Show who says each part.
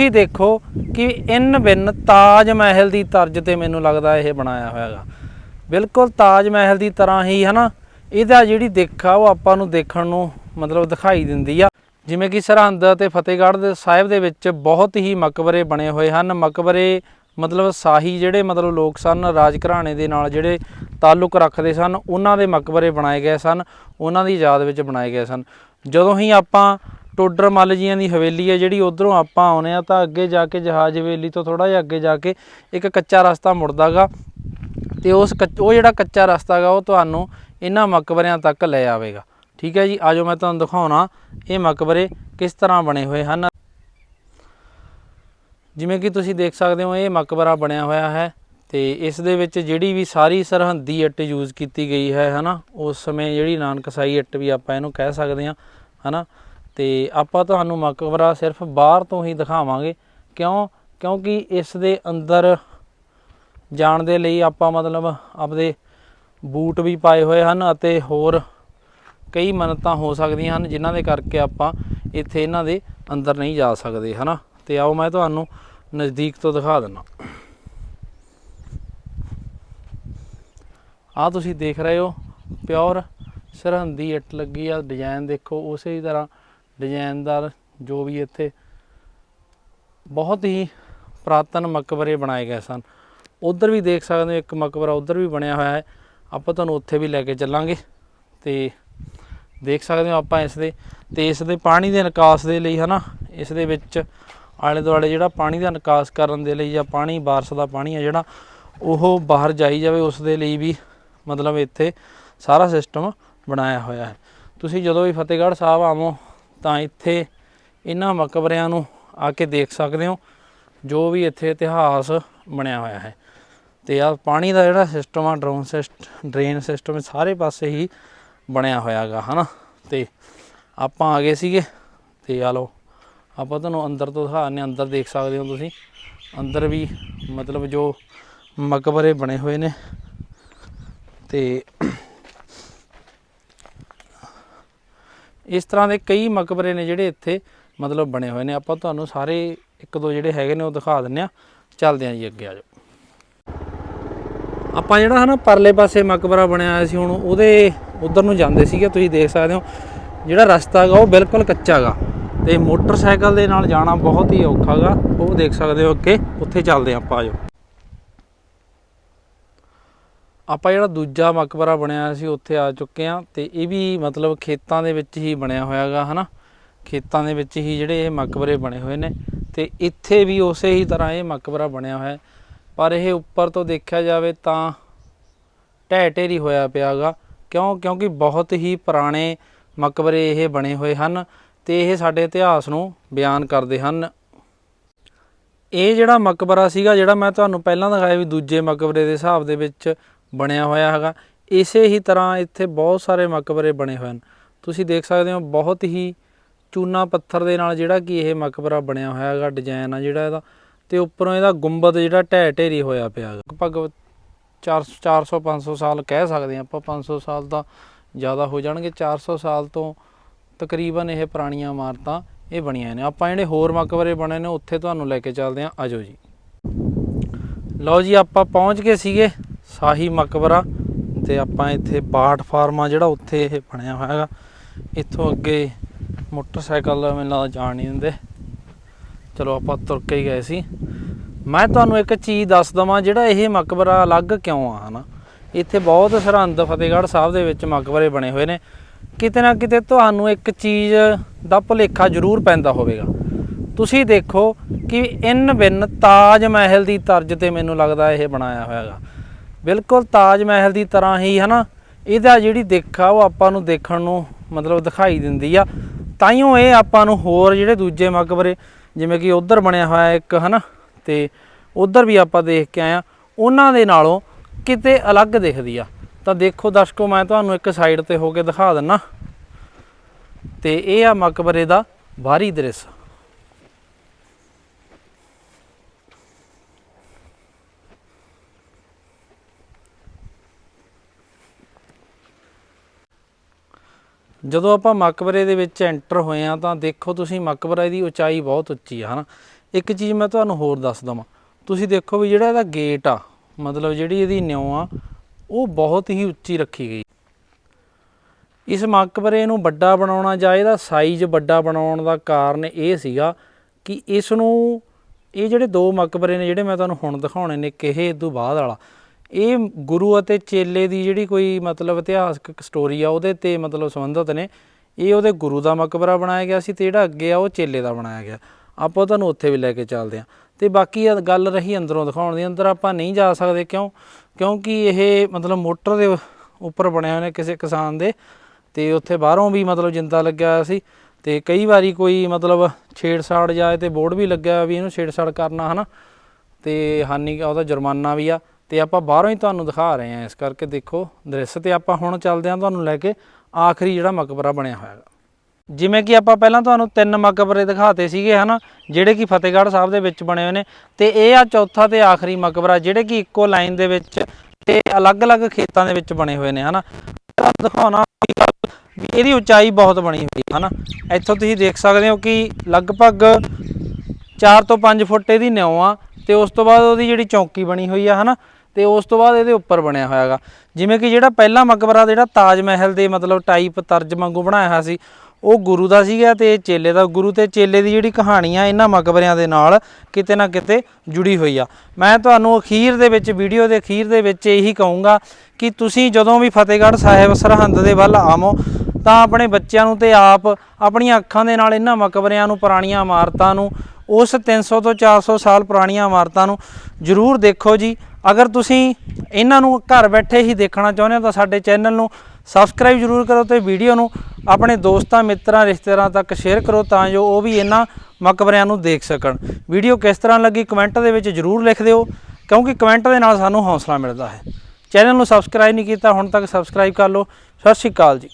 Speaker 1: ਤੁਸੀਂ ਦੇਖੋ ਕਿ ਇਨ ਬਿਨ ਤਾਜ ਮਹਿਲ ਦੀ ਤਰਜ਼ ਤੇ ਮੈਨੂੰ ਲੱਗਦਾ ਇਹ ਬਣਾਇਆ ਹੋਇਆਗਾ। ਬਿਲਕੁਲ ਤਾਜ ਮਹਿਲ ਦੀ ਤਰ੍ਹਾਂ ਹੀ, ਹਨਾ? ਇਹਦਾ ਜਿਹੜੀ ਦਿੱਖ ਆ, ਉਹ ਆਪਾਂ ਨੂੰ ਦੇਖਣ ਨੂੰ ਮਤਲਬ ਦਿਖਾਈ ਦਿੰਦੀ ਆ। ਜਿਵੇਂ ਕਿ ਸਰਹੰਦ ਅਤੇ ਫਤਿਹਗੜ੍ਹ ਦੇ ਸਾਹਿਬ ਦੇ ਵਿੱਚ ਬਹੁਤ ਹੀ ਮਕਬਰੇ ਬਣੇ ਹੋਏ ਹਨ। ਮਕਬਰੇ ਮਤਲਬ ਸਾਹੀ ਜਿਹੜੇ ਮਤਲਬ ਲੋਕ ਸਨ, ਰਾਜ ਘਰਾਣੇ ਦੇ ਨਾਲ ਜਿਹੜੇ ਤਾਲੁਕ ਰੱਖਦੇ ਸਨ, ਉਹਨਾਂ ਦੇ ਮਕਬਰੇ ਬਣਾਏ ਗਏ ਸਨ, ਉਹਨਾਂ ਦੀ ਯਾਦ ਵਿੱਚ ਬਣਾਏ ਗਏ ਸਨ। ਜਦੋਂ ਹੀ ਆਪਾਂ ਟੋਡਰ ਮੱਲ ਜੀਆਂ ਦੀ ਹਵੇਲੀ ਹੈ ਜਿਹੜੀ ਉਧਰੋਂ ਆਪਾਂ ਆਉਨੇ ਆ ਤਾਂ ਅੱਗੇ ਜਾ ਕੇ ਜਹਾਜ਼ ਹਵੇਲੀ ਤੋਂ ਥੋੜਾ ਜਿਹਾ ਅੱਗੇ ਜਾ ਕੇ ਇੱਕ ਕੱਚਾ ਰਸਤਾ ਮੁੜਦਾਗਾ ਤੇ ਉਸ ਕੱਚ- ਉਹ ਜਿਹੜਾ ਕੱਚਾ ਰਸਤਾ ਗਾ ਉਹ ਤੁਹਾਨੂੰ ਇਹਨਾਂ ਮਕਬਰਿਆਂ ਤੱਕ ਲੈ ਆਵੇਗਾ। ਠੀਕ ਹੈ ਜੀ, ਆਜੋ ਮੈਂ ਤੁਹਾਨੂੰ ਦਿਖਾਉਣਾ ਇਹ ਮਕਬਰੇ ਕਿਸ ਤਰ੍ਹਾਂ ਬਣੇ ਹੋਏ ਹਨ। ਜਿਵੇਂ ਕਿ ਤੁਸੀਂ ਦੇਖ ਸਕਦੇ ਹੋ, ਇਹ ਮਕਬਰਾ ਬਣਿਆ ਹੋਇਆ ਹੈ ਤੇ ਇਸ ਦੇ ਵਿੱਚ ਜਿਹੜੀ ਵੀ ਸਾਰੀ ਸਰਹੰਦੀ ਇੱਟ ਯੂਜ਼ ਕੀਤੀ ਗਈ ਹੈ, ਹਨਾ, ਉਸ ਸਮੇਂ ਜਿਹੜੀ ਨਾਨਕਸਾਈ ਇੱਟ ਵੀ ਆਪਾਂ ਇਹਨੂੰ ਕਹਿ ਸਕਦੇ ਹਾਂ, ਹਨਾ। ਤੇ ਆਪਾਂ ਤੁਹਾਨੂੰ ਮਕਬਰਾ ਸਿਰਫ ਬਾਹਰ ਤੋਂ ਹੀ ਦਿਖਾਵਾਂਗੇ। ਕਿਉਂ? ਕਿਉਂਕਿ ਇਸ ਦੇ ਅੰਦਰ ਜਾਣ ਦੇ ਲਈ ਆਪਾਂ ਮਤਲਬ ਆਪਦੇ ਬੂਟ ਵੀ ਪਾਏ ਹੋਏ ਹਨ ਅਤੇ ਹੋਰ ਕਈ ਮੰਨਤਾਂ ਹੋ ਸਕਦੀਆਂ ਹਨ ਜਿਨ੍ਹਾਂ ਦੇ ਕਰਕੇ ਆਪਾਂ ਇੱਥੇ ਇਹਨਾਂ ਦੇ ਅੰਦਰ ਨਹੀਂ ਜਾ ਸਕਦੇ, ਹਨਾ? ਤੇ ਆਓ ਮੈਂ ਤੁਹਾਨੂੰ ਨਜ਼ਦੀਕ ਤੋਂ ਦਿਖਾ ਦਿੰਦਾ। ਆ ਤੁਸੀਂ ਦੇਖ ਰਹੇ ਹੋ, ਪਿਓਰ ਸਰਹੰਦੀ ਇੱਟ ਲੱਗੀ ਆ ਡਿਜ਼ਾਈਨ ਦੇਖੋ, ਉਸੇ ਤਰ੍ਹਾਂ ਡਿਜ਼ਾਈਨਦਾਰ ਜੋ ਵੀ ਇੱਥੇ ਬਹੁਤ ਹੀ ਪ੍ਰਾਤਨ ਮਕਬਰੇ ਬਣਾਏ ਗਏ ਸਨ। ਉਧਰ ਵੀ ਦੇਖ ਸਕਦੇ ਹੋ, ਇੱਕ ਮਕਬਰਾ ਉਧਰ ਵੀ ਬਣਿਆ ਹੋਇਆ ਹੈ। ਆਪਾਂ ਤੁਹਾਨੂੰ ਉੱਥੇ ਵੀ ਲੈ ਕੇ ਚੱਲਾਂਗੇ ਤੇ ਦੇਖ ਸਕਦੇ ਹੋ ਆਪਾਂ ਇਸ ਦੇ, ਤੇ ਇਸ ਦੇ ਪਾਣੀ ਦੇ ਨਿਕਾਸ ਦੇ ਲਈ ਹਨਾ, ਇਸ ਦੇ ਵਿੱਚ ਆਲੇ ਦੁਆਲੇ ਜਿਹੜਾ ਪਾਣੀ ਦਾ ਨਿਕਾਸ ਕਰਨ ਦੇ ਲਈ ਜਾਂ ਪਾਣੀ, ਬਾਰਿਸ਼ ਦਾ ਪਾਣੀ ਆ ਜਿਹੜਾ, ਉਹ ਬਾਹਰ ਜਾਈ ਜਾਵੇ, ਉਸ ਦੇ ਲਈ ਵੀ ਮਤਲਬ ਇੱਥੇ ਸਾਰਾ ਸਿਸਟਮ ਬਣਾਇਆ ਹੋਇਆ ਹੈ। ਤੁਸੀਂ ਜਦੋਂ ਵੀ ਫਤਿਹਗੜ੍ਹ ਸਾਹਿਬ ਆਵੋ ਤਾਂ ਇੱਥੇ ਇਹਨਾਂ ਮਕਬਰਿਆਂ ਨੂੰ ਆ ਕੇ ਦੇਖ ਸਕਦੇ ਹੋ, ਜੋ ਵੀ ਇੱਥੇ ਇਤਿਹਾਸ ਬਣਿਆ ਹੋਇਆ ਹੈ। ਤੇ ਆ ਪਾਣੀ ਦਾ ਜਿਹੜਾ ਸਿਸਟਮ ਆ ਡਰੋਨ ਸਿਸਟਮ ਡਰੇਨ ਸਿਸਟਮ ਸਾਰੇ ਪਾਸੇ ਹੀ ਬਣਿਆ ਹੋਇਆਗਾ ਹਨਾ? ਤੇ ਆਪਾਂ ਆ ਗਏ ਸੀਗੇ, ਤੇ ਆ ਲਓ, ਆਪਾਂ ਤੁਹਾਨੂੰ ਅੰਦਰ ਤੋਂ ਦਿਖਾਉਂਦੇ ਅੰਦਰ ਦੇਖ ਸਕਦੇ ਹੋ ਤੁਸੀਂ। ਅੰਦਰ ਵੀ ਮਤਲਬ ਜੋ ਮਕਬਰੇ ਬਣੇ ਹੋਏ ਨੇ। ਤੇ ਇਸ ਤਰ੍ਹਾਂ ਦੇ ਕਈ ਮਕਬਰੇ ਨੇ ਜਿਹੜੇ ਇੱਥੇ ਮਤਲਬ ਬਣੇ ਹੋਏ ਨੇ। ਆਪਾਂ ਤੁਹਾਨੂੰ ਸਾਰੇ ਇੱਕ ਦੋ ਜਿਹੜੇ ਹੈਗੇ ਨੇ ਉਹ ਦਿਖਾ ਦਿੰਨੇ ਆ ਚੱਲਦੇ ਆਂ ਜੀ, ਅੱਗੇ ਆ ਜਾਓ। ਆਪਾਂ ਜਿਹੜਾ ਹਨਾ ਪਰਲੇ ਪਾਸੇ ਮਕਬਰਾ ਬਣਿਆ ਹੋਇਆ ਸੀ, ਹੁਣ ਉਹਦੇ ਉਧਰ ਨੂੰ ਜਾਂਦੇ ਸੀਗੇ, ਤੁਸੀਂ ਦੇਖ ਸਕਦੇ ਹੋ। ਜਿਹੜਾ ਰਸਤਾ ਹੈਗਾ, ਉਹ ਬਿਲਕੁਲ ਕੱਚਾ ਹੈਗਾ। ਤੇ ਮੋਟਰਸਾਈਕਲ ਦੇ ਨਾਲ ਜਾਣਾ ਬਹੁਤ ਹੀ ਔਖਾ ਹੈਗਾ। ਉਹ ਦੇਖ ਸਕਦੇ ਹੋ ਅੱਗੇ। ਉੱਥੇ ਚੱਲਦੇ ਹਾਂ ਆਪਾਂ ਜਾਓ। ਆਪਾਂ ਜਿਹੜਾ ਦੂਜਾ ਮਕਬਰਾ ਬਣਿਆ ਸੀ, ਉੱਥੇ ਆ ਚੁੱਕੇ ਆ ਤੇ ਇਹ ਵੀ ਮਤਲਬ ਖੇਤਾਂ ਦੇ ਵਿੱਚ ਹੀ ਬਣਿਆ ਹੋਇਆ ਹੈਗਾ ਹਨਾ? ਖੇਤਾਂ ਦੇ ਵਿੱਚ ਹੀ ਜਿਹੜੇ ਇਹ ਮਕਬਰੇ ਬਣੇ ਹੋਏ ਨੇ ਤੇ ਇੱਥੇ ਵੀ ਉਸੇ ਹੀ ਤਰ੍ਹਾਂ ਇਹ ਮਕਬਰਾ ਬਣਿਆ ਹੋਇਆ ਪਰ ਇਹ ਉੱਪਰ ਤੋਂ ਦੇਖਿਆ ਜਾਵੇ ਤਾਂ ਢਹਿ ਢੇਰੀ ਹੋਇਆ ਪਿਆਗਾ, ਕਿਉਂ? ਕਿਉਂਕਿ ਬਹੁਤ ਹੀ ਪੁਰਾਣੇ ਮਕਬਰੇ ਇਹ ਬਣੇ ਹੋਏ ਹਨ ਤੇ ਇਹ ਸਾਡੇ ਇਤਿਹਾਸ ਨੂੰ ਬਿਆਨ ਕਰਦੇ ਹਨ। ਇਹ ਜਿਹੜਾ ਮਕਬਰਾ ਸੀਗਾ, ਜਿਹੜਾ ਮੈਂ ਤੁਹਾਨੂੰ ਪਹਿਲਾਂ ਦਿਖਾਇਆ ਵੀ ਦੂਜੇ ਮਕਬਰੇ ਦੇ ਹਿਸਾਬ ਦੇ ਵਿੱਚ ਬਣਿਆ ਹੋਇਆ ਹੈਗਾ। ਇਸੇ ਹੀ ਤਰ੍ਹਾਂ ਇੱਥੇ ਬਹੁਤ ਸਾਰੇ ਮਕਬਰੇ ਬਣੇ ਹੋਏ ਹਨ। ਤੁਸੀਂ ਦੇਖ ਸਕਦੇ ਹੋ ਬਹੁਤ ਹੀ ਚੂਨਾ ਪੱਥਰ ਦੇ ਨਾਲ ਜਿਹੜਾ ਕਿ ਇਹ ਮਕਬਰਾ ਬਣਿਆ ਹੋਇਆ ਹੈਗਾ ਡਿਜ਼ਾਈਨ ਆ ਜਿਹੜਾ ਇਹਦਾ। ਤੇ ਉੱਪਰੋਂ ਇਹਦਾ ਗੁੰਬਦ ਜਿਹੜਾ ਢਹਿ ਢੇਰੀ ਹੋਇਆ ਪਿਆ ਹੈਗਾ। ਲਗਭਗ 400 400 500 ਸਾਲ ਕਹਿ ਸਕਦੇ ਹਾਂ ਆਪਾਂ 500 ਸਾਲ ਤਾਂ ਜ਼ਿਆਦਾ ਹੋ ਜਾਣਗੇ। 400 ਸਾਲ ਤੋਂ ਤਕਰੀਬਨ ਇਹ ਪੁਰਾਣੀਆਂ ਇਮਾਰਤਾਂ ਇਹ ਬਣੀਆਂ ਨੇ। ਆਪਾਂ ਜਿਹੜੇ ਹੋਰ ਮਕਬਰੇ ਬਣੇ ਨੇ, ਉੱਥੇ ਤੁਹਾਨੂੰ ਲੈ ਕੇ ਚੱਲਦੇ ਹਾਂ। ਆਜੋ ਜੀ। ਲਓ ਜੀ, ਆਪਾਂ ਪਹੁੰਚ ਗਏ ਸੀਗੇ। ਸਾਹੀ ਮਕਬਰਾ ਤੇ ਆਪਾਂ ਇੱਥੇ ਬਾਟ ਫਾਰਮਾ ਜਿਹੜਾ ਉੱਥੇ ਇਹ ਬਣਿਆ ਹੋਇਆ ਹੈਗਾ। ਇੱਥੋਂ ਅੱਗੇ ਮੋਟਰਸਾਈਕਲ ਮੈਨੂੰ ਲੱਗਦਾ ਜਾਣ ਨਹੀਂ ਦਿੰਦੇ। ਚਲੋ ਆਪਾਂ ਤੁਰ ਕੇ ਹੀ ਗਏ ਸੀ। ਮੈਂ ਤੁਹਾਨੂੰ ਇੱਕ ਚੀਜ਼ ਦੱਸ ਦਵਾਂ, ਜਿਹੜਾ ਇਹ ਮਕਬਰਾ ਅਲੱਗ ਕਿਉਂ ਆ, ਹਨਾ? ਇੱਥੇ ਬਹੁਤ ਸਰਹੰਦ ਫਤਿਹਗੜ੍ਹ ਸਾਹਿਬ ਦੇ ਵਿੱਚ ਮਕਬਰੇ ਬਣੇ ਹੋਏ ਨੇ। ਕਿਤੇ ਨਾ ਕਿਤੇ ਤੁਹਾਨੂੰ ਇੱਕ ਚੀਜ਼ ਦਾ ਭੁਲੇਖਾ ਜ਼ਰੂਰ ਪੈਂਦਾ ਹੋਵੇਗਾ। ਤੁਸੀਂ ਦੇਖੋ ਕਿ ਇਨ ਬਿਨ ਤਾਜ ਮਹਿਲ ਦੀ ਤਰਜ਼ ਤੇ ਮੈਨੂੰ ਲੱਗਦਾ ਇਹ ਬਣਾਇਆ ਹੋਇਆ ਹੈਗਾ। ਬਿਲਕੁਲ ਤਾਜ ਮਹਿਲ ਦੀ ਤਰ੍ਹਾਂ ਹੀ, ਹਨਾ? ਇਹਦਾ ਜਿਹੜੀ ਦਿੱਖ ਆ, ਉਹ ਆਪਾਂ ਨੂੰ ਦੇਖਣ ਨੂੰ ਮਤਲਬ ਦਿਖਾਈ ਦਿੰਦੀ ਆ। ਤਾਈਓ ਇਹ ਆਪਾਂ ਨੂੰ ਹੋਰ ਜਿਹੜੇ ਦੂਜੇ ਮਕਬਰੇ ਜਿਵੇਂ ਕਿ ਉਧਰ ਬਣਿਆ ਹੋਇਆ ਇੱਕ, ਹਨਾ? ਤੇ ਉਧਰ ਵੀ ਆਪਾਂ ਦੇਖ ਕੇ ਆਏ ਆ। ਉਹਨਾਂ ਦੇ ਨਾਲੋਂ ਕਿਤੇ ਅਲੱਗ ਦਿਖਦੀ ਆ। ਤਾਂ ਦੇਖੋ ਦਰਸ਼ਕੋ, ਮੈਂ ਤੁਹਾਨੂੰ ਇੱਕ ਸਾਈਡ ਤੇ ਹੋ ਕੇ ਦਿਖਾ ਦਿੰਨਾ। ਤੇ ਇਹ ਆ ਮਕਬਰੇ ਦਾ ਬਾਹਰੀ ਦ੍ਰਿਸ਼। ਜਦੋਂ ਆਪਾਂ ਮਕਬਰੇ ਦੇ ਵਿੱਚ ਐਂਟਰ ਹੋਏ ਆ ਤਾਂ ਦੇਖੋ ਤੁਸੀਂ ਮਕਬਰਾ ਦੀ ਉਚਾਈ ਬਹੁਤ ਉੱਚੀ ਆ, ਹਨਾ? ਇੱਕ ਚੀਜ਼ ਮੈਂ ਤੁਹਾਨੂੰ ਹੋਰ ਦੱਸ ਦਵਾਂ। ਤੁਸੀਂ ਦੇਖੋ ਵੀ ਜਿਹੜਾ ਇਹਦਾ ਗੇਟ ਆ, ਮਤਲਬ ਜਿਹੜੀ ਇਹਦੀ ਨਿਉ ਆ, ਉਹ ਬਹੁਤ ਹੀ ਉੱਚੀ ਰੱਖੀ ਗਈ। ਇਸ ਮਕਬਰੇ ਨੂੰ ਵੱਡਾ ਬਣਾਉਣਾ ਜਾਂ ਇਹਦਾ ਸਾਈਜ਼ ਵੱਡਾ ਬਣਾਉਣ ਦਾ ਕਾਰਨ ਇਹ ਸੀਗਾ ਕਿ ਇਸ ਨੂੰ, ਇਹ ਜਿਹੜੇ ਦੋ ਮਕਬਰੇ ਨੇ ਜਿਹੜੇ ਮੈਂ ਤੁਹਾਨੂੰ ਹੁਣ ਦਿਖਾਉਣੇ ਨੇ, ਕਿਹੇ ਤੋਂ ਬਾਅਦ ਵਾਲਾ ਇਹ ਗੁਰੂ ਅਤੇ ਚੇਲੇ ਦੀ ਜਿਹੜੀ ਕੋਈ ਮਤਲਬ ਇਤਿਹਾਸਕ ਸਟੋਰੀ ਆ, ਉਹਦੇ ਤੇ ਮਤਲਬ ਸੰਬੰਧਿਤ ਨੇ। ਇਹ ਉਹਦੇ ਗੁਰੂ ਦਾ ਮਕਬਰਾ ਬਣਾਇਆ ਗਿਆ ਸੀ ਤੇ ਜਿਹੜਾ ਅੱਗੇ ਆ, ਉਹ ਚੇਲੇ ਦਾ ਬਣਾਇਆ ਗਿਆ। ਆਪਾਂ ਤੁਹਾਨੂੰ ਉੱਥੇ ਵੀ ਲੈ ਕੇ ਚੱਲਦੇ ਹਾਂ ਤੇ ਬਾਕੀ ਗੱਲ ਰਹੀ ਅੰਦਰੋਂ ਦਿਖਾਉਣ ਦੀ, ਅੰਦਰ ਆਪਾਂ ਨਹੀਂ ਜਾ ਸਕਦੇ ਕਿਉਂ? ਕਿਉਂਕਿ ਇਹ ਮਤਲਬ ਮੋਟਰ ਦੇ ਉੱਪਰ ਬਣਿਆ ਹੋਇਆ ਨੇ ਕਿਸੇ ਕਿਸਾਨ ਦੇ। ਤੇ ਉੱਥੇ ਬਾਹਰੋਂ ਵੀ ਮਤਲਬ ਜਿੰਦਾ ਲੱਗਿਆ ਹੋਇਆ ਸੀ। ਤੇ ਕਈ ਵਾਰੀ ਕੋਈ ਮਤਲਬ ਛੇੜਛਾੜ ਜਾਏ ਤੇ ਬੋਰਡ ਵੀ ਲੱਗਿਆ ਵੀ ਇਹਨੂੰ ਛੇੜਛਾੜ ਕਰਨਾ, ਹਨਾ? ਤੇ ਹਾਨੀ, ਉਹਦਾ ਜੁਰਮਾਨਾ ਵੀ ਆ। ਤੇ ਆਪਾਂ ਬਾਹਰੋਂ ਹੀ ਤੁਹਾਨੂੰ ਦਿਖਾ ਰਹੇ ਹਾਂ ਇਸ ਕਰਕੇ ਦੇਖੋ ਦ੍ਰਿਸ਼ ਤੇ ਆਪਾਂ ਹੁਣ ਚੱਲਦੇ ਹਾਂ ਤੁਹਾਨੂੰ ਲੈ ਕੇ ਆਖਰੀ ਜਿਹੜਾ ਮਕਬਰਾ ਬਣਿਆ ਹੋਇਆ ਹੈਗਾ। ਜਿਵੇਂ ਕਿ ਆਪਾਂ ਪਹਿਲਾਂ ਤੁਹਾਨੂੰ ਤਿੰਨ ਮਕਬਰੇ ਦਿਖਾਤੇ ਸੀਗੇ, ਹਨਾ, ਜਿਹੜੇ ਕਿ ਫਤਿਹਗੜ੍ਹ ਸਾਹਿਬ ਦੇ ਵਿੱਚ ਬਣੇ ਹੋਏ ਨੇ। ਤੇ ਇਹ ਆ ਚੌਥਾ ਤੇ ਆਖਰੀ ਮਕਬਰਾ, ਜਿਹੜੇ ਕਿ ਇੱਕੋ ਲਾਈਨ ਦੇ ਵਿੱਚ ਤੇ ਅਲੱਗ-ਅਲੱਗ ਖੇਤਾਂ ਦੇ ਵਿੱਚ ਬਣੇ ਹੋਏ ਨੇ, ਹਨਾ। ਤੁਹਾਨੂੰ ਦਿਖਾਉਣਾ ਵੀ ਇਹਦੀ ਉਚਾਈ ਬਹੁਤ ਬਣੀ ਹੋਈ ਹੈ ਹਨਾ। ਇੱਥੋਂ ਤੁਸੀਂ ਦੇਖ ਸਕਦੇ ਹੋ ਕਿ ਲਗਭਗ 4 ਤੋਂ 5 ਫੁੱਟ ਇਹਦੀ ਨਿਉ ਆ ਤੇ ਉਸ ਤੋਂ ਬਾਅਦ ਉਹਦੀ ਜਿਹੜੀ ਚੌਂਕੀ ਬਣੀ ਹੋਈ ਆ, ਹਨਾ। ਤੇ ਉਸ ਤੋਂ ਬਾਅਦ ਇਹਦੇ ਉੱਪਰ ਬਣਿਆ ਹੋਇਆਗਾ। ਜਿਵੇਂ ਕਿ ਜਿਹੜਾ ਪਹਿਲਾ ਮਕਬਰਾ ਜਿਹੜਾ ਤਾਜ ਮਹਿਲ ਦੇ ਮਤਲਬ ਟਾਈਪ ਤਰਜ ਵਾਂਗੂ ਬਣਾਇਆ ਹੋਇਆ ਸੀ, ਉਹ ਗੁਰੂ ਦਾ ਸੀਗਾ ਤੇ ਚੇਲੇ ਦਾ। ਗੁਰੂ ਤੇ ਚੇਲੇ ਦੀ ਜਿਹੜੀ ਕਹਾਣੀ ਆ ਇਹਨਾਂ ਮਕਬਰਿਆਂ ਦੇ ਨਾਲ ਕਿਤੇ ਨਾ ਕਿਤੇ ਜੁੜੀ ਹੋਈ ਆ। ਮੈਂ ਤੁਹਾਨੂੰ ਅਖੀਰ ਦੇ ਵਿੱਚ, ਵੀਡੀਓ ਦੇ ਅਖੀਰ ਦੇ ਵਿੱਚ ਇਹੀ ਕਹੂੰਗਾ ਕਿ ਤੁਸੀਂ ਜਦੋਂ ਵੀ ਫਤਿਹਗੜ੍ਹ ਸਾਹਿਬ ਸਰਹੰਦ ਦੇ ਵੱਲ ਆਵੋ, ਤਾਂ ਆਪਣੇ ਬੱਚਿਆਂ ਨੂੰ ਤੇ ਆਪ ਆਪਣੀਆਂ ਅੱਖਾਂ ਦੇ ਨਾਲ ਇਹਨਾਂ ਮਕਬਰਿਆਂ ਨੂੰ, ਪੁਰਾਣੀਆਂ ਇਮਾਰਤਾਂ ਨੂੰ, ਉਸ 300 ਤੋਂ 400 ਸਾਲ ਪੁਰਾਣੀਆਂ ਇਮਾਰਤਾਂ ਨੂੰ ਜ਼ਰੂਰ ਦੇਖੋ ਜੀ। ਅਗਰ ਤੁਸੀਂ ਇਹਨਾਂ ਨੂੰ ਘਰ ਬੈਠੇ ਹੀ ਦੇਖਣਾ ਚਾਹੁੰਦੇ ਹੋ ਤਾਂ ਸਾਡੇ ਚੈਨਲ ਨੂੰ ਸਬਸਕ੍ਰਾਈਬ ਜ਼ਰੂਰ ਕਰੋ ਤੇ ਵੀਡੀਓ ਨੂੰ ਆਪਣੇ ਦੋਸਤਾਂ, ਮਿੱਤਰਾਂ, ਰਿਸ਼ਤੇਦਾਰਾਂ ਤੱਕ ਸ਼ੇਅਰ ਕਰੋ ਤਾਂ ਜੋ ਉਹ ਵੀ ਇਹਨਾਂ ਮਕਬਰਿਆਂ ਨੂੰ ਦੇਖ ਸਕਣ। ਵੀਡੀਓ ਕਿਸ ਤਰ੍ਹਾਂ ਲੱਗੀ ਕਮੈਂਟ ਦੇ ਵਿੱਚ ਜ਼ਰੂਰ ਲਿਖ ਦਿਓ, ਕਿਉਂਕਿ ਕਮੈਂਟ ਦੇ ਨਾਲ ਸਾਨੂੰ ਹੌਸਲਾ ਮਿਲਦਾ ਹੈ। ਚੈਨਲ ਨੂੰ ਸਬਸਕ੍ਰਾਈਬ ਨਹੀਂ ਕੀਤਾ, ਹੁਣ ਤੱਕ ਸਬਸਕ੍ਰਾਈਬ ਕਰ ਲਓ। ਸਤਿ ਸ਼੍ਰੀ ਅਕਾਲ ਜੀ।